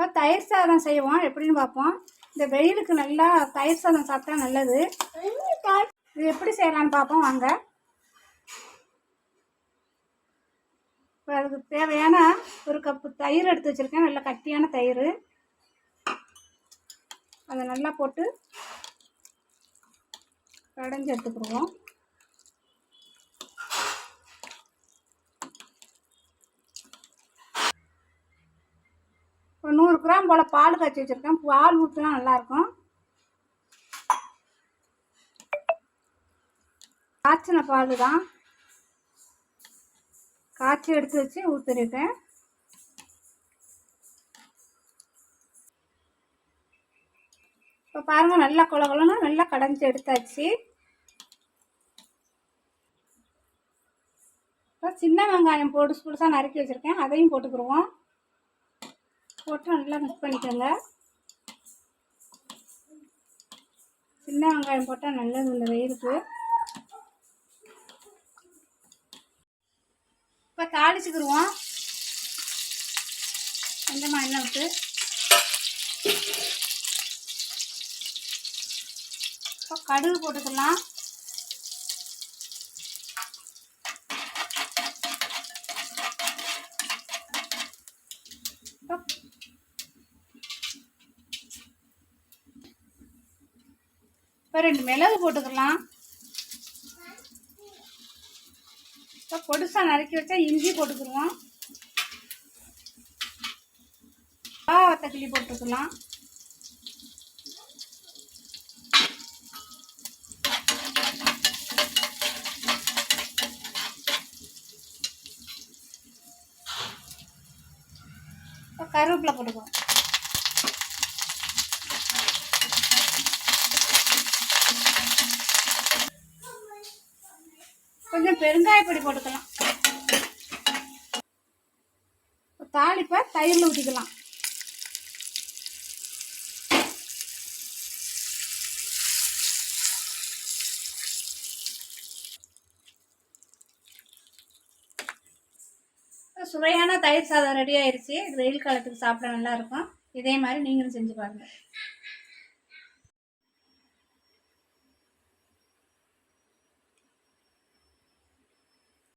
இப்போ தயிர் சாதம் செய்வோம். எப்படின்னு பார்ப்போம். இந்த வெயிலுக்கு நல்லா தயிர் சாதம் சாப்பிட்டா நல்லது. இது எப்படி செய்யலாம்னு பார்ப்போம். வாங்க. இப்போ அதுக்கு தேவையான ஒரு கப்பு தயிர் எடுத்து வச்சுருக்கேன். நல்ல கட்டியான தயிர். அதை நல்லா போட்டு கடைஞ்சி எடுத்துக்கிடுவோம். இப்போ நூறு கிராம் போல் பால் காய்ச்சி வச்சுருக்கேன். பால் ஊற்றினா நல்லாயிருக்கும். காய்ச்சின பால் தான். காய்ச்சி எடுத்து வச்சு ஊற்றிருக்கேன் இப்போ பாருங்கள் நல்லா குலகுலன்னு நல்லா கடைஞ்சி எடுத்தாச்சு. இப்போ சின்ன வெங்காயம் போட்டு புதுசாக நறுக்கி வச்சுருக்கேன். அதையும் போட்டுக்கிடுவோம் போட்டு நல்லா மிக்ஸ் பண்ணிக்கோங்க. சின்ன வெங்காயம் போட்டால் நல்லது இந்த வெயிலுக்கு. இப்போ தாளிச்சுக்கிடுவோம் கொஞ்சமாக எண்ணெய் விட்டு. இப்போ கடுகு போட்டுக்கலாம். இப்போ ரெண்டு மிளகு போட்டுக்கலாம். இப்போ பொடுசாக நறுக்கி வச்சா இஞ்சி போட்டுக்கிடுவோம் வத்த போட்டுக்கலாம். இப்போ கருவேப்பிலை போட்டுக்குவோம் கொஞ்சம் பெருங்காயப்பொடி போட்டுக்கலாம். தாளிப்பை தயிரில் ஊற்றிக்கலாம் சுவையான தயிர் சாதம் ரெடி ஆயிடுச்சு வெயில் காலத்துக்கு சாப்பிட நல்லா இருக்கும். இதே மாதிரி நீங்களும் செஞ்சு பாருங்கள்